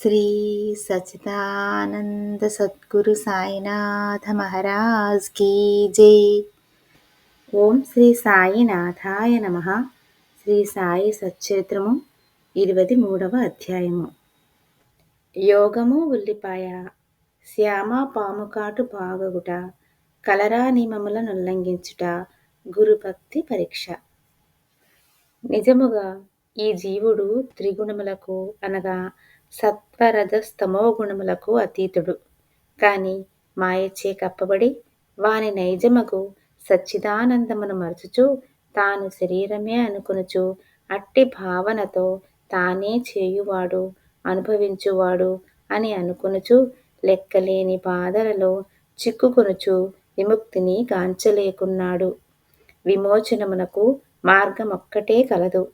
శ్రీ సచిదానంద సద్గురు సాయినాథ మహారాజ్ కీ జై. ఓం శ్రీ సాయినాథాయ నమ. శ్రీ సాయి సచ్చరిత్రము ఇరవై మూడవ అధ్యాయము. యోగము ఉల్లిపాయ శ్యామ పాముకాటు బాగగుట కలరా నియమములను ఉల్లంఘించుట గురుభక్తి పరీక్ష. నిజముగా ఈ జీవుడు త్రిగుణములకు అనగా సత్వరజస్తమో గుణములకు అతీతుడు. కాని మాయచే కప్పబడి వాని నైజమకు సచ్చిదానందమును మరచుచు తాను శరీరమే అనుకునుచు అట్టి భావనతో తానే చేయువాడు అనుభవించువాడు అని అనుకునుచు లెక్కలేని బాధలలో చిక్కుకొనుచు విముక్తిని గాంచలేకున్నాడు. విమోచనమునకు మార్గమొక్కటే కలదు.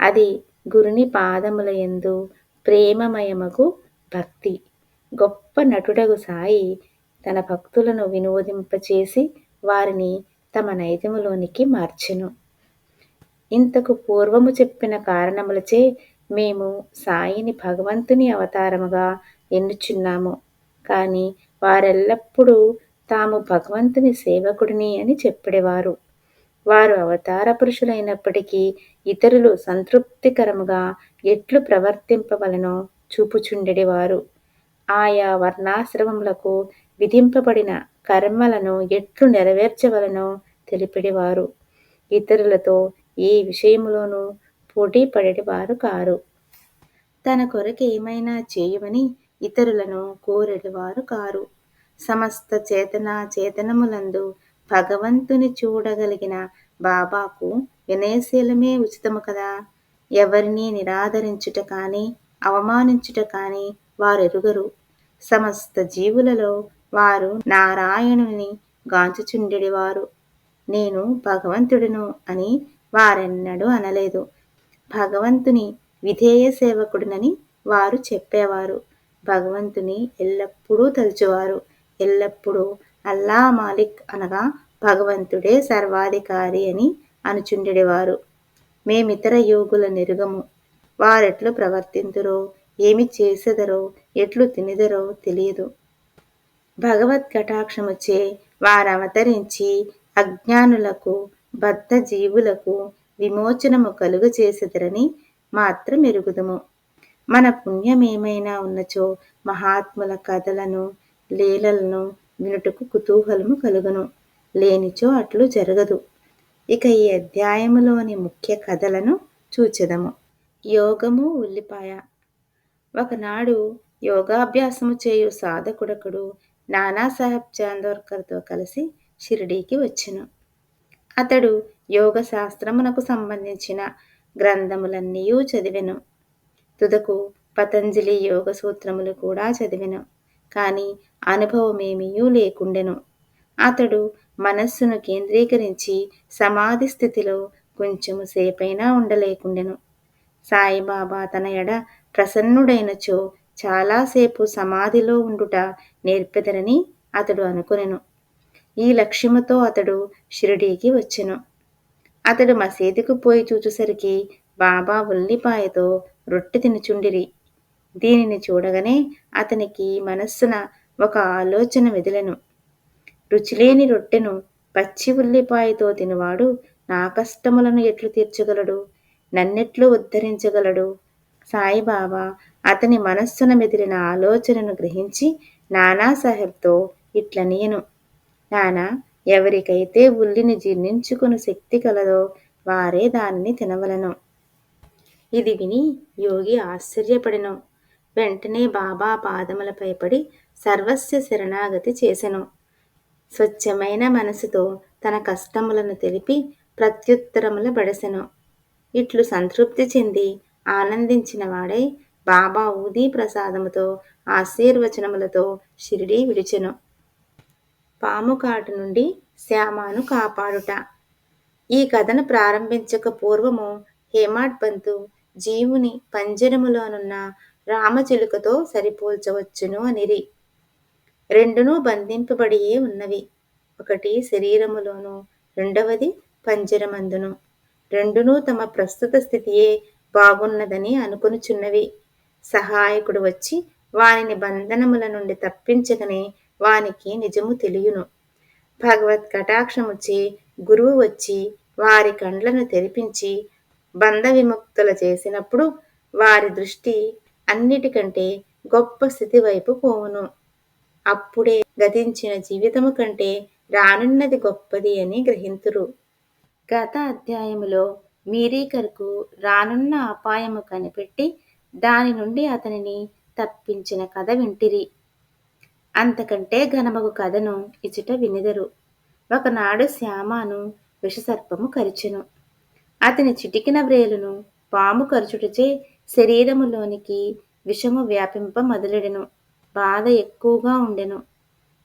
అది గురుని పాదముల యందు ప్రేమమయమగు భక్తి. గొప్ప నటుడగు సాయి తన భక్తులను వినోదింపచేసి వారిని తమ నైజములోనికి మార్చెను. ఇంతకు పూర్వము చెప్పిన కారణములచే మేము సాయిని భగవంతుని అవతారముగా ఎన్నుచున్నాము. కానీ వారెల్లప్పుడూ తాము భగవంతుని సేవకుడిని అని చెప్పేవారు. వారు అవతార పురుషులైనప్పటికీ ఇతరులు సంతృప్తికరముగా ఎట్లు ప్రవర్తింపవలనో చూపుచుండెడివారు. ఆయా వర్ణాశ్రమములకు విధింపబడిన కర్మలను ఎట్లు నెరవేర్చవలనో తెలిపిడివారు. ఇతరులతో ఏ విషయంలోనూ పోటీ పడేటివారు కారు. తన కొరకు ఏమైనా చేయమని ఇతరులను కోరెడివారు కారు. సమస్త చేతన చేతనములందు భగవంతుని చూడగలిగిన బాబాకు వినయశీలమే ఉచితము కదా? ఎవరిని నిరాదరించుట కానీ అవమానించుట కానీ వారెరుగరు. సమస్త జీవులలో వారు నారాయణుని గాంచుచుండెడివారు. నేను భగవంతుడును అని వారెన్నడూ అనలేదు. భగవంతుని విధేయ సేవకుడునని వారు చెప్పేవారు. భగవంతుని ఎల్లప్పుడూ తలుచువారు. ఎల్లప్పుడూ అల్లా మాలిక్ అనగా భగవంతుడే సర్వాధికారి అని అనుచుండెడివారు. మేమితర యోగుల నిరుగము. వారెట్లు ప్రవర్తింతురో? ఏమి చేసెదరో? ఎట్లు తినిదరో తెలియదు. భగవత్ కటాక్షముచే వారవతరించి అజ్ఞానులకు బద్ధ జీవులకు విమోచనము కలుగు చేసెదరని మాత్రం ఎరుగుదుము. మన పుణ్యమేమైనా ఉన్నచో మహాత్ముల కథలను లీలలను వినుటకు కుతూహలము కలుగును. లేనిచో అట్లు జరగదు. ఇక ఈ అధ్యాయములోని ముఖ్య కథలను చూచెదము. యోగము ఉల్లిపాయ. ఒకనాడు యోగాభ్యాసము చేయు సాధకుడకుడు నానాసాహెబ్ చాందోర్కర్తో కలిసి షిరిడీకి వచ్చెను. అతడు యోగ శాస్త్రమునకు సంబంధించిన గ్రంథములన్నీ చదివెను. తుదకు పతంజలి యోగ సూత్రములు కూడా చదివెను. కానీ అనుభవమేమీ లేకుండెను. అతడు మనస్సును కేంద్రీకరించి సమాధి స్థితిలో కొంచెము సేపైనా ఉండలేకుండెను. సాయిబాబా తన ఎడ ప్రసన్నుడైనచో చాలాసేపు సమాధిలో ఉండుట నేర్పెదరని అతడు అనుకునెను. ఈ లక్ష్యముతో అతడు షిరిడీకి వచ్చెను. అతడు మసీదుకు పోయి చూచుసరికి బాబా ఉల్లిపాయతో రొట్టె తినుచుండిరి. దీనిని చూడగానే అతనికి మనస్సున ఒక ఆలోచన మెదిలెను. రుచిలేని రొట్టెను పచ్చి ఉల్లిపాయతో తినువాడు నా కష్టములను ఎట్లు తీర్చగలడు? నన్నెట్లు ఉద్ధరించగలడు? సాయిబాబా అతని మనస్సున మెదిలిన ఆలోచనను గ్రహించి నానాసాహెబ్తో నేను. నానా ఎవరికైతే ఉల్లిని జీర్ణించుకుని శక్తి కలదో వారే దానిని తినవలను. ఇది విని యోగి ఆశ్చర్యపడెను. వెంటనే బాబా పాదములపై పడి సర్వస్వ శరణాగతి చేసెను. స్వచ్ఛమైన మనసుతో తన కష్టములను తెలిపి ప్రత్యుత్తరముల బడసెను ఇట్లు సంతృప్తి చెంది ఆనందించిన వాడై బాబా ఊదీ ప్రసాదముతో ఆశీర్వచనములతో షిరిడి విడిచెను. పాము కాటు నుండి శ్యామాను కాపాడుట. ఈ కథను ప్రారంభించక పూర్వము హేమాడ్ పంతు జీవుని పంజరములోనున్న రామచిలుకతో సరిపోల్చవచ్చును అనిరి. రెండునూ బంధింపబడియే ఉన్నవి. ఒకటి శరీరములోను రెండవది పంజరమందును. రెండునూ తమ ప్రస్తుత స్థితియే బాగున్నదని అనుకొనుచున్నవి. సహాయకుడు వచ్చి వానిని బంధనముల నుండి తప్పించగనే వానికి నిజము తెలియను. భగవత్ కటాక్షముచే గురువు వచ్చి వారి కండ్లను తెరిపించి బంధ విముక్తుల చేసినప్పుడు వారి దృష్టి అన్నిటికంటే గొప్ప స్థితి వైపు పోవును. అప్పుడే గతించిన జీవితము కంటే రానున్నది గొప్పది అని గ్రహింతురు. గత అధ్యాయములో మీరీకర్కు రానున్న అపాయము కనిపెట్టి దాని నుండి అతనిని తప్పించిన కథ వింటిరి. అంతకంటే ఘనమగు కథను ఇచుట వినిదరు. ఒకనాడు శ్యామాను విషసర్పము కరిచెను. అతని చిటికిన వ్రేలును పాము కరుచుటచే శరీరములోనికి విషము వ్యాపింప మొదలెడెను. బాధ ఎక్కువగా ఉండెను.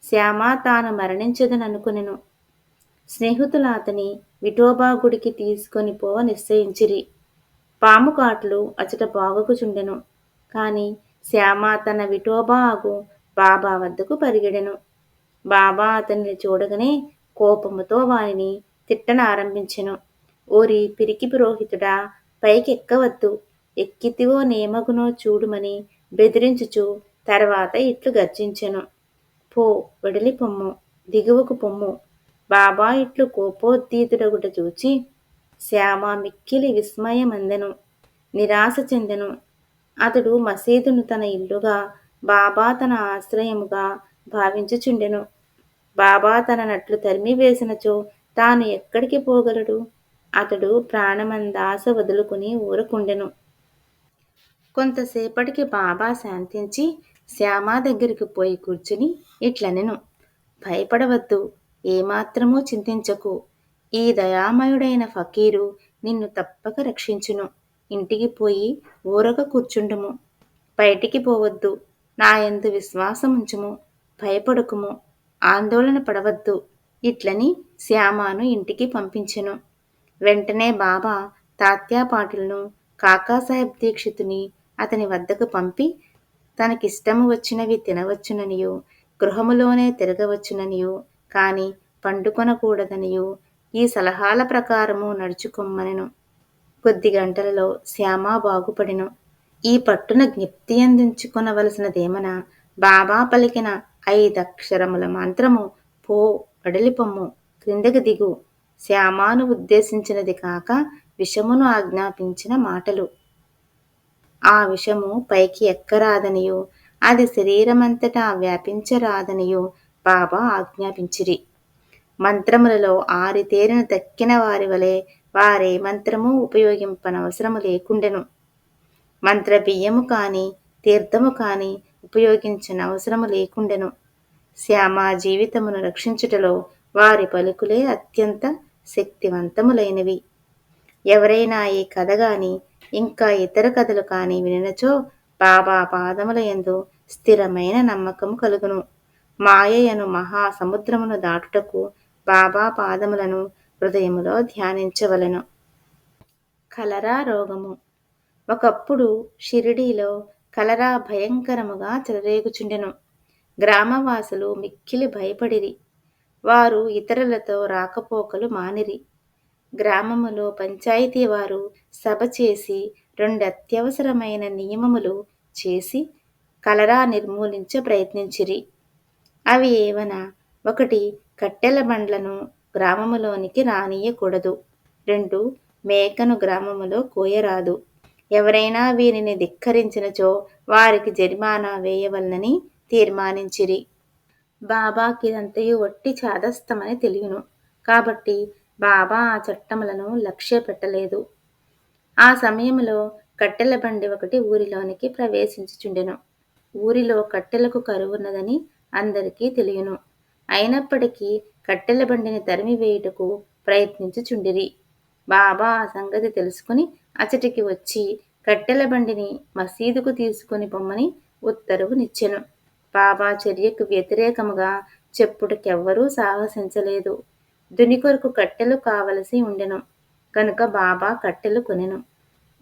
శ్యామ తాను మరణించదననుకునెను స్నేహితులు అతని విఠోబా గుడికి తీసుకొని పోవ నిశ్చయించిరి. పాము కాట్లు అచట బాగుకుచుండెను. కాని శ్యామ తన విఠోబా ఆగు బాబా వద్దకు పరిగెడెను. బాబా అతన్ని చూడగానే కోపముతో వారిని తిట్టన ఆరంభించెను. ఓరి పిరికి పురోహితుడా పైకెక్కవద్దు. ఎక్కితివో నేమగునో చూడుమని బెదిరించుచు తర్వాత ఇట్లు గర్జించెను. పో వెడలి పొమ్ము దిగువకు పొమ్ము. బాబా ఇట్లు కోపోద్దీతుడగుట చూచి శ్యామ మిక్కిలి విస్మయమందెను. నిరాశ చెందెను. అతడు మసీదును తన ఇల్లుగా బాబా తన ఆశ్రయముగా భావించుచుండెను. బాబా తన నట్లు తరిమి వేసినచో తాను ఎక్కడికి పోగలడు? అతడు ప్రాణమందాస వదులుకుని ఊరకుండెను. కొంతసేపటికి బాబా శాంతించి శ్యామ దగ్గరికి పోయి కూర్చుని ఇట్లనెను భయపడవద్దు ఏమాత్రమూ చింతించకు. ఈ దయామయుడైన ఫకీరు నిన్ను తప్పక రక్షించును. ఇంటికి పోయి ఊరక కూర్చుండుము. బయటికి పోవద్దు. నా ఎందు విశ్వాసముంచుము. భయపడకుము. ఆందోళన పడవద్దు. ఇట్లని శ్యామాను ఇంటికి పంపించెను. వెంటనే బాబా తాత్యాపాటులను కాకాసాహెబ్ దీక్షితుని అతని వద్దకు పంపి తనకిష్టము వచ్చినవి తినవచ్చుననియు గృహములోనే తిరగవచ్చుననియు కాని పండుకొనకూడదనియు ఈ సలహాల ప్రకారము నడుచుకొమ్మనెను. కొద్ది గంటలలో శ్యామ బాగుపడిను. ఈ పట్టున జ్ఞప్తి అందించుకొనవలసినదేమన బాబా పలికిన ఐదక్షరముల మంత్రము పో అడలిపొమ్ము క్రిందకి దిగు. శ్యామాను ఉద్దేశించినది కాక విషమును ఆజ్ఞాపించిన మాటలు. ఆ విషము పైకి ఎక్కరాదనియు. అది శరీరమంతటా వ్యాపించరాదనియు. బాబా ఆజ్ఞాపించిరి. మంత్రములలో ఆరితేరిన దక్కిన వారి వలె వారే మంత్రము ఉపయోగింపనవసరము లేకుండెను. మంత్ర బియ్యము కాని తీర్థము కాని ఉపయోగించనవసరము లేకుండెను. శ్యామ జీవితమును రక్షించుటలో వారి పలుకులే అత్యంత శక్తివంతములైనవి. ఎవరైనా ఈ కథ గాని ఇంకా ఇతర కథలు కానీ వినినచో బాబా పాదముల ఎందు స్థిరమైన నమ్మకము కలుగును. మాయయను మహాసముద్రమును దాటుటకు బాబా పాదములను హృదయములో ధ్యానించవలెను. కలరా రోగము. ఒకప్పుడు షిరిడీలో కలరా భయంకరముగా చెలరేగుచుండెను. గ్రామవాసులు మిక్కిలి భయపడిరి. వారు ఇతరులతో రాకపోకలు మానిరి. గ్రామములో పంచాయతీ వారు సభ చేసి రెండు అత్యవసరమైన నియమములు చేసి కలరా నిర్మూలించ ప్రయత్నించిరి. అవి ఏవన? ఒకటి కట్టెల బండ్లను గ్రామములోనికి రానియకూడదు. రెండు మేకను గ్రామములో కోయరాదు. ఎవరైనా వీరిని ధిక్కరించినచో వారికి జరిమానా వేయవలనని తీర్మానించిరి. బాబాకి ఇదంతయు వట్టి చాదస్తమని తెలియను. కాబట్టి బాబా ఆ చట్టములను లక్ష్య పెట్టలేదు. ఆ సమయంలో కట్టెల బండి ఒకటి ఊరిలోనికి ప్రవేశించుచుండెను. ఊరిలో కట్టెలకు కరువున్నదని అందరికీ తెలియను. అయినప్పటికీ కట్టెల బండిని తరిమి వేయుటకు ప్రయత్నించుచుండిరి. బాబా ఆ సంగతి తెలుసుకుని అచటికి వచ్చి కట్టెల బండిని మసీదుకు తీసుకుని పొమ్మని ఉత్తర్వునిచ్చెను బాబా చర్యకు వ్యతిరేకముగా చెప్పుటకెవ్వరూ సాహసించలేదు. దుని కొరకు కట్టెలు కావలసి ఉండెను. కనుక బాబా కట్టెలు కొనెను.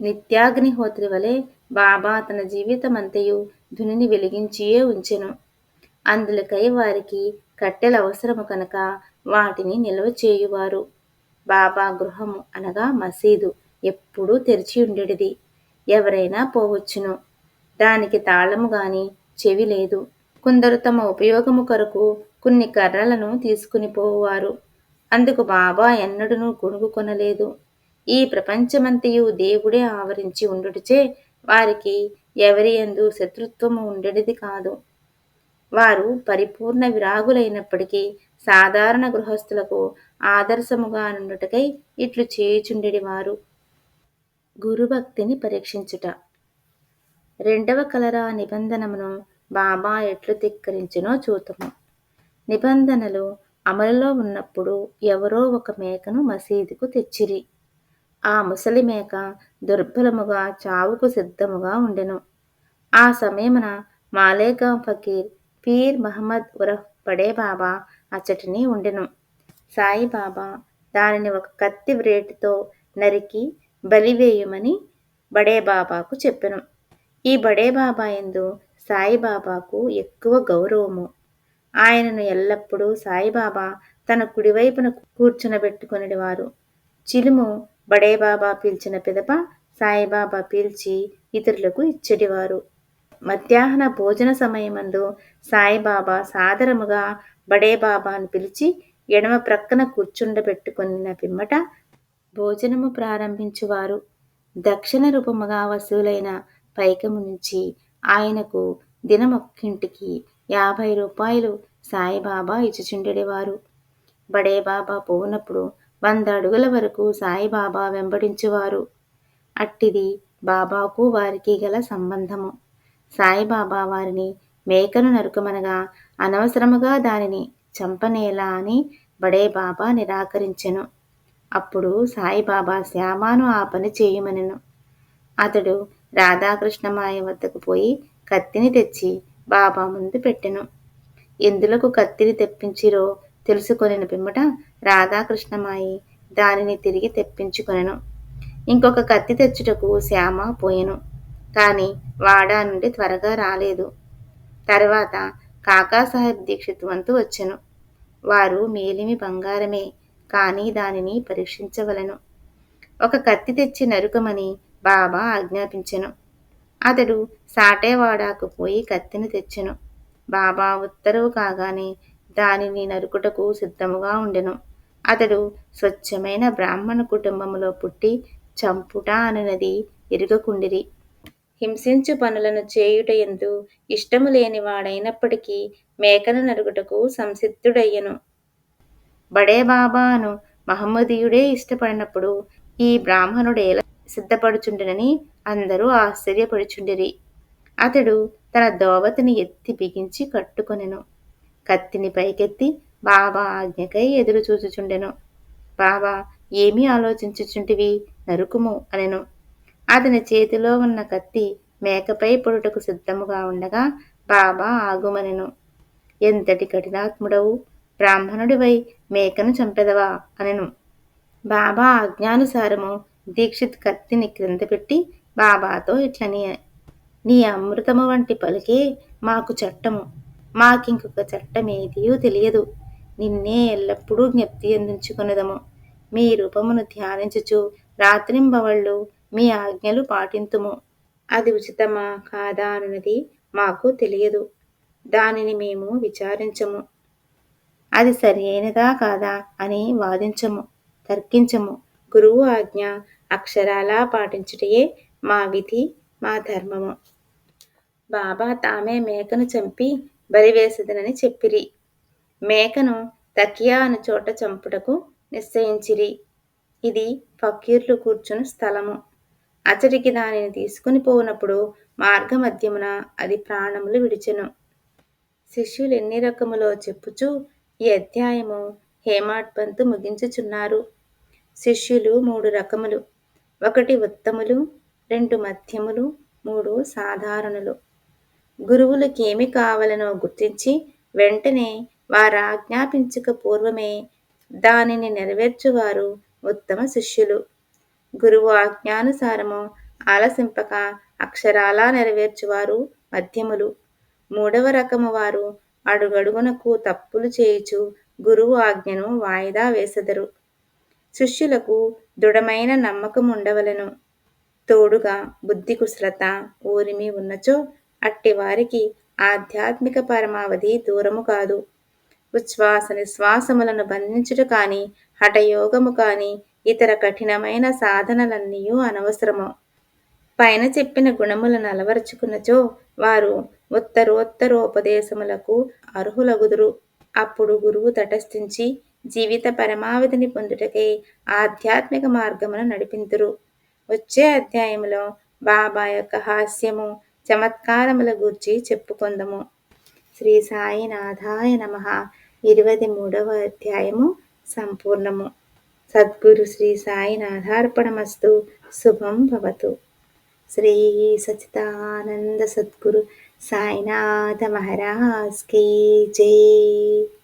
నిత్యాగ్నిహోత్రి వలె బాబా తన జీవితమంతయు ధునిని వెలిగించియే ఉంచెను. అందులకై వారికి కట్టెల అవసరము కనుక వాటిని నిల్వ చేయువారు. బాబా గృహము అనగా మసీదు ఎప్పుడూ తెరిచి ఉండేది ఎవరైనా పోవచ్చును. దానికి తాళము గాని చెవి లేదు. కొందరు తమ ఉపయోగము కొరకు కొన్ని కర్రలను తీసుకుని పోవారు అందుకు బాబా ఎన్నడూ కొనుగుకొనలేదు ఈ ప్రపంచమంతయు దేవుడే ఆవరించి ఉండుటచే వారికి ఎవరి ఎందు శత్రుత్వము ఉండేది కాదు. వారు పరిపూర్ణ విరాగులైనప్పటికీ సాధారణ గృహస్థులకు ఆదర్శముగా నుండుటకై ఇట్లు చేయుచుండెడి వారు గురుభక్తిని పరీక్షించుట. రెండవ కలరా నిబంధనమును బాబా ఎట్లు ధిక్కరించినో చూతము. నిబంధనలు అమలులో ఉన్నప్పుడు ఎవరో ఒక మేకను మసీదుకు తెచ్చిరి. ఆ ముసలి మేక దుర్బలముగా చావుకు సిద్ధముగా ఉండెను. ఆ సమయమున మాలేగాం ఫకీర్ పీర్ మహమ్మద్ ఉరఫ్ పడే బాబా అచ్చటిని ఉండెను. సాయిబాబా దానిని ఒక కత్తి వ్రేటితో నరికి బలివేయమని బడేబాబాకు చెప్పెను. ఈ బడేబాబా ఎందు సాయిబాబాకు ఎక్కువ గౌరవము. ఆయనను ఎల్లప్పుడూ సాయిబాబా తన కుడివైపున కూర్చునబెట్టుకునేవారు చిలుము బడేబాబా పీల్చిన పిదప సాయిబాబా పీల్చి ఇతరులకు ఇచ్చేటివారు మధ్యాహ్న భోజన సమయమందు సాయిబాబా సాదరముగా బడేబాబాను పిలిచి ఎడమ ప్రక్కన కూర్చుండబెట్టుకున్న పిమ్మట భోజనము ప్రారంభించువారు. దక్షిణ రూపముగా వసూలైన పైకము నుంచి ఆయనకు దినమొక్కింటికి యాభై రూపాయలు సాయిబాబా ఇచ్చుచుండెడివారు. బడేబాబా పోనప్పుడు వంద అడుగుల వరకు సాయిబాబా వెంబడించువారు. అట్టిది బాబాకు వారికి గల సంబంధము. సాయిబాబా వారిని మేకను నరుకమనగా అనవసరముగా దానిని చంపనేలా అని బడేబాబా నిరాకరించెను. అప్పుడు సాయిబాబా శ్యామాను ఆ పని చేయమనెను. అతడు రాధాకృష్ణమాయ వద్దకు పోయి కత్తిని తెచ్చి బాబా ముందు పెట్టెను. ఎందులకు కత్తిని తెప్పించిరో తెలుసుకొనిన పిమ్మట రాధాకృష్ణమాయి దానిని తిరిగి తెప్పించుకొనెను. ఇంకొక కత్తి తెచ్చుటకు శ్యామ పోయెను. కానీ వాడా నుండి త్వరగా రాలేదు. తర్వాత కాకాసాహెబ్ దీక్షిత్ వంతు వచ్చెను. వారు మేలిమి బంగారమే కానీ దానిని పరీక్షించవలను. ఒక కత్తి తెచ్చి నరుకమని బాబా ఆజ్ఞాపించెను. అతడు సాటేవాడాకు పోయి కత్తిని తెచ్చెను. బాబా ఉత్తరువు కాగానే దానిని నరుకుటకు సిద్ధముగా ఉండెను. అతడు స్వచ్ఛమైన బ్రాహ్మణ కుటుంబములో పుట్టి చంపుట అనునది ఎరుగకుండిరి. హింసించు పనులను చేయుట ఎందు ఇష్టము లేనివాడైనప్పటికీ మేకను నరుగుటకు సంసిద్ధుడయ్యను. అను మహమ్మదీయుడే ఇష్టపడినప్పుడు ఈ బ్రాహ్మణుడేలా సిద్ధపడుచుండెనని అందరూ ఆశ్చర్యపడుచుండిరి. అతడు తన దోవతిని ఎత్తి బిగించి కట్టుకొనెను. కత్తిని పైకెత్తి బాబా ఆజ్ఞకై ఎదురు చూచుచుండెను. బాబా ఏమీ ఆలోచించుచుంటివి? నరుకుము అనెను. అతని చేతిలో ఉన్న కత్తి మేకపై పొడుటకు సిద్ధముగా ఉండగా బాబా ఆగుమనెను. ఎంతటి కఠినాత్ముడవు? బ్రాహ్మణుడివై మేకను చంపెదవా? అనెను. బాబా ఆజ్ఞానుసారము దీక్షిత్ కత్తిని క్రింద పెట్టి బాబాతో ఇట్లని నీ అమృతము వంటి పలికే మాకు చట్టము. మాకింకొక చట్టమేదియూ తెలియదు. నిన్నే ఎల్లప్పుడూ జ్ఞప్తి అందించుకునేదము. మీ రూపమును ధ్యానించుచు రాత్రింబవళ్ళు మీ ఆజ్ఞలు పాటింతుము. అది ఉచితమా? కాదా? అన్నది మాకు తెలియదు. దానిని మేము విచారించము. అది సరైనదా కాదా? అని వాదించము. తర్కించము. గురువు ఆజ్ఞ అక్షరాలా పాటించుటయే మా విధి మా ధర్మము. బాబా తామే మేకను చంపి బలివేసదనని చెప్పిరి. మేకను తకియా అను చోట చంపుటకు నిశ్చయించిరి. ఇది ఫకీర్లు కూర్చుని స్థలము. అతడికి దానిని తీసుకుని పోనప్పుడు మార్గమధ్యమున అది ప్రాణములు విడిచెను. శిష్యులు ఎన్ని రకములో చెప్పుచూ ఈ అధ్యాయము హేమాడ్పంతు ముగించుచున్నారు. శిష్యులు మూడు రకములు. ఒకటి ఉత్తములు రెండు మధ్యములు మూడు సాధారణులు. గురువులకేమి కావాలనో గుర్తించి వెంటనే వారు ఆజ్ఞాపించక పూర్వమే దానిని నెరవేర్చువారు ఉత్తమ శిష్యులు. గురువు ఆజ్ఞానుసారము ఆలసింపక అక్షరాలా నెరవేర్చువారు మధ్యములు. మూడవ రకము వారు అడుగడుగునకు తప్పులు చేయుచు గురువు ఆజ్ఞను వాయిదా వేసెదరు. శిష్యులకు దృఢమైన నమ్మకం ఉండవలెను తోడుగా బుద్ధి కుశలత ఊరిమి ఉన్నచో అట్టి వారికి ఆధ్యాత్మిక పరమావధి దూరము కాదు. ఉచ్ఛ్వాస నిశ్వాసములను బంధించుట కాని హఠయోగము కాని ఇతర కఠినమైన సాధనలన్నీ అనవసరము. పైన చెప్పిన గుణములను అలవరుచుకున్నచో వారు ఉత్తరోత్తరోపదేశములకు అర్హులగుదురు. అప్పుడు గురువు తటస్థించి జీవిత పరమావధిని పొందుటకై ఆధ్యాత్మిక మార్గమును నడిపింతురు. వచ్చే అధ్యాయంలో బాబా యొక్క హాస్యము చమత్కారముల గూర్చి చెప్పుకుందము. శ్రీ సాయినాథాయ నమ. ఇరవై మూడవ అధ్యాయము సంపూర్ణము. సద్గురు శ్రీ సాయినాథార్పణమస్తు. శుభం భవతు. శ్రీ సచితానంద సద్గురు సాయినాథ మహారాజ్ కీ జై.